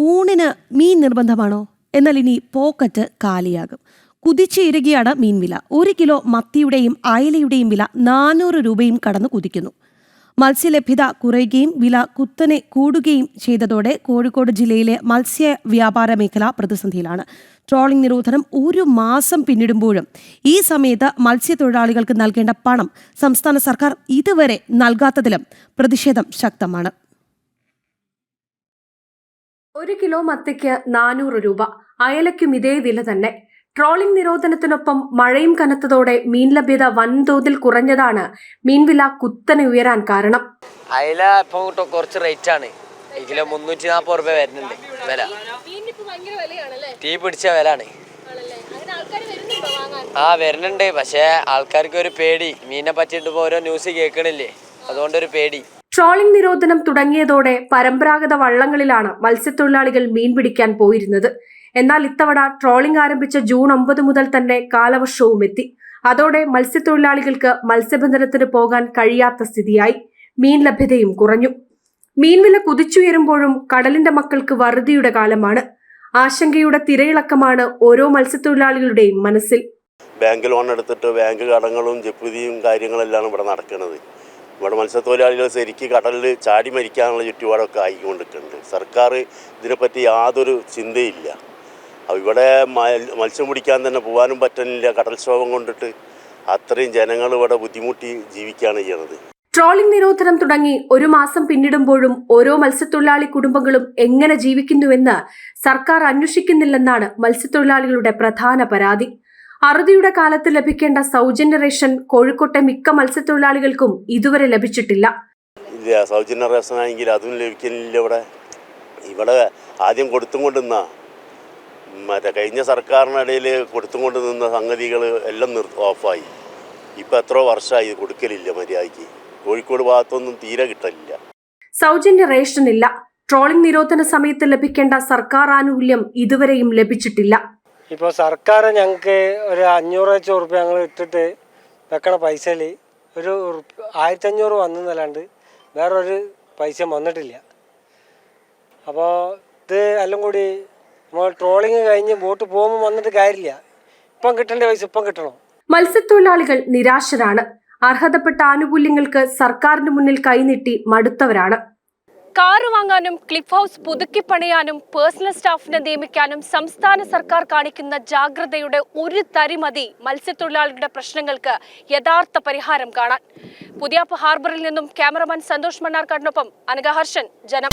ഊണിന് മീൻ നിർബന്ധമാണോ? എന്നാൽ ഇനി പോക്കറ്റ് കാലിയാകും. കുതിച്ചിരുകയാണ് മീൻ വില. ഒരു കിലോ മത്തിയുടെയും അയലയുടെയും വില നാനൂറ് രൂപയും കടന്നു കുതിക്കുന്നു. മത്സ്യലഭ്യത കുറയുകയും വില കുത്തനെ കൂടുകയും ചെയ്തതോടെ കോഴിക്കോട് ജില്ലയിലെ മത്സ്യ വ്യാപാര മേഖല പ്രതിസന്ധിയിലാണ്. ട്രോളിംഗ് നിരോധനം ഒരു മാസം പിന്നിടുമ്പോഴും ഈ സമയത്ത് മത്സ്യത്തൊഴിലാളികൾക്ക് നൽകേണ്ട പണം സംസ്ഥാന സർക്കാർ ഇതുവരെ നൽകാത്തതിലും പ്രതിഷേധം ശക്തമാണ്. ഒരു കിലോ മത്തിക്ക് നാനൂറ് രൂപ. അയലയ്ക്കും ഇതേ വില തന്നെ. ട്രോളിംഗ് നിരോധനത്തിനൊപ്പം മഴയും കനത്തതോടെ മീൻ ലഭ്യത വൻതോതിൽ കുറഞ്ഞതാണ്. മീൻവില കുത്തനെ ഉയരാൻ കാരണം. അയല ഇപ്പൊ കുറച്ച് റേറ്റ് ആണ്. കിലോ മുന്നൂറ്റി നാൽപ്പത് റുപ്യ വരുന്നുണ്ട് വില. തീ പിടിച്ച വില ആണ്. ആ വരുന്നുണ്ട്. പക്ഷേ ആൾക്കാർക്ക് ഒരു പേടി. മീനെ പറ്റിയിട്ട് ഓരോ ന്യൂസ് കേൾക്കണില്ലേ? അതുകൊണ്ടൊരു പേടി. ട്രോളിംഗ് നിരോധനം തുടങ്ങിയതോടെ പരമ്പരാഗത വള്ളങ്ങളിലാണ് മത്സ്യത്തൊഴിലാളികൾ മീൻ പിടിക്കാൻ പോയിരുന്നത്. എന്നാൽ ഇത്തവണ ട്രോളിംഗ് ആരംഭിച്ച ജൂൺ ഒമ്പത് മുതൽ തന്നെ കാലവർഷവും എത്തി അതോടെ മത്സ്യത്തൊഴിലാളികൾക്ക് മത്സ്യബന്ധനത്തിന് പോകാൻ കഴിയാത്ത സ്ഥിതിയായി. മീൻ ലഭ്യതയും കുറഞ്ഞു. മീൻവില കുതിച്ചുയരുമ്പോഴും കടലിന്റെ മക്കൾക്ക് വറുതിയുടെ കാലമാണ്. ആശങ്കയുടെ തിരയിളക്കമാണ് ഓരോ മത്സ്യത്തൊഴിലാളികളുടെയും മനസ്സിൽ. ബാങ്ക് ലോൺ എടുത്തിട്ട് ബാങ്ക് കടങ്ങളും ജപ്തിയും കാര്യങ്ങളെല്ലാം ഇവിടെ നടക്കുന്നത് ഇവിടെ മത്സ്യത്തൊഴിലാളികൾ ശരിക്ക് കടലിൽ ചാടി മരിക്കാനുള്ള ചുറ്റുപാടൊക്കെ ആയിക്കൊണ്ടിരിക്കുന്നുണ്ട് സർക്കാർ ഇതിനെപ്പറ്റി യാതൊരു ചിന്തയില്ല. ഇവിടെ മത്സ്യം പിടിക്കാൻ തന്നെ പോകാനും പറ്റുന്നില്ല കടൽക്ഷോഭം കൊണ്ടിട്ട്. അത്രയും ജനങ്ങൾ ഇവിടെ ബുദ്ധിമുട്ടി ജീവിക്കുകയാണ് ചെയ്യണത് ട്രോളിംഗ് നിരോധനം തുടങ്ങി ഒരു മാസം പിന്നിടുമ്പോഴും ഓരോ മത്സ്യത്തൊഴിലാളി കുടുംബങ്ങളും എങ്ങനെ ജീവിക്കുന്നുവെന്ന് സർക്കാർ അന്വേഷിക്കുന്നില്ലെന്നാണ് മത്സ്യത്തൊഴിലാളികളുടെ പ്രധാന പരാതി. അറുതിയുടെ കാലത്ത് ലഭിക്കേണ്ട സൗജന്യ റേഷൻ കോഴിക്കോട്ടെ മിക്ക മത്സ്യത്തൊഴിലാളികൾക്കും ഇതുവരെ ലഭിച്ചിട്ടില്ല. സൗജന്യ റേഷൻ ആണെങ്കിൽ അതും ലഭിക്കുന്നില്ല ഇവിടെ. ഇവിടെ ആദ്യം കൊടുത്തും കൊണ്ടുന്ന മറ്റേ കഴിഞ്ഞ സർക്കാരിനിടയിൽ കൊടുത്തും കൊണ്ട് നിന്ന സംഗതികൾ എല്ലാം നിർ ഓഫായി. ഇപ്പം എത്ര വർഷമായി കൊടുക്കലില്ല മര്യാദയ്ക്ക്. കോഴിക്കോട് ഭാഗത്തൊന്നും തീരെ കിട്ടലില്ല. സൗജന്യ റേഷൻ ഇല്ല ട്രോളിംഗ് നിരോധന സമയത്ത് ലഭിക്കേണ്ട സർക്കാർ ആനുകൂല്യം ഇതുവരെയും ലഭിച്ചിട്ടില്ല. ഇപ്പോൾ സർക്കാർ ഞങ്ങൾക്ക് ഒരു അഞ്ഞൂറ് വെച്ച് ഉറുപ്പ്യ ഞങ്ങൾ ഇട്ടിട്ട് വെക്കണ പൈസയിൽ ഒരു ആയിരത്തഞ്ഞൂറ് വന്നെന്നല്ലാണ്ട് വേറൊരു പൈസ വന്നിട്ടില്ല. അപ്പോൾ ഇത് എല്ലാം കൂടി നമ്മൾ ട്രോളിങ് കഴിഞ്ഞ് ബോട്ട് പോകുമ്പോൾ വന്നിട്ട് കാര്യമില്ല. ഇപ്പം കിട്ടേണ്ട പൈസ ഇപ്പം കിട്ടണം. മത്സ്യത്തൊഴിലാളികൾ നിരാശരാണ്. അർഹതപ്പെട്ട ആനുകൂല്യങ്ങൾക്ക് സർക്കാരിന് മുന്നിൽ കൈനീട്ടി മടുത്തവരാണ്. കാറ് വാങ്ങാനും ക്ലിഫ് ഹൗസ് പുതുക്കി പണിയാനും പേഴ്സണൽ സ്റ്റാഫിനെ നിയമിക്കാനും സംസ്ഥാന സർക്കാർ കാണിക്കുന്ന ജാഗ്രതയുടെ ഒരു തരിമതി മത്സ്യത്തൊഴിലാളികളുടെ പ്രശ്നങ്ങൾക്ക് യഥാർത്ഥ പരിഹാരം കാണാൻ. പുതിയാപ്പ് ഹാർബറിൽ നിന്നും ക്യാമറമാൻ സന്തോഷ് മണ്ണാർക്കാടിനൊപ്പം അനഘഹർഷൻ ജനം.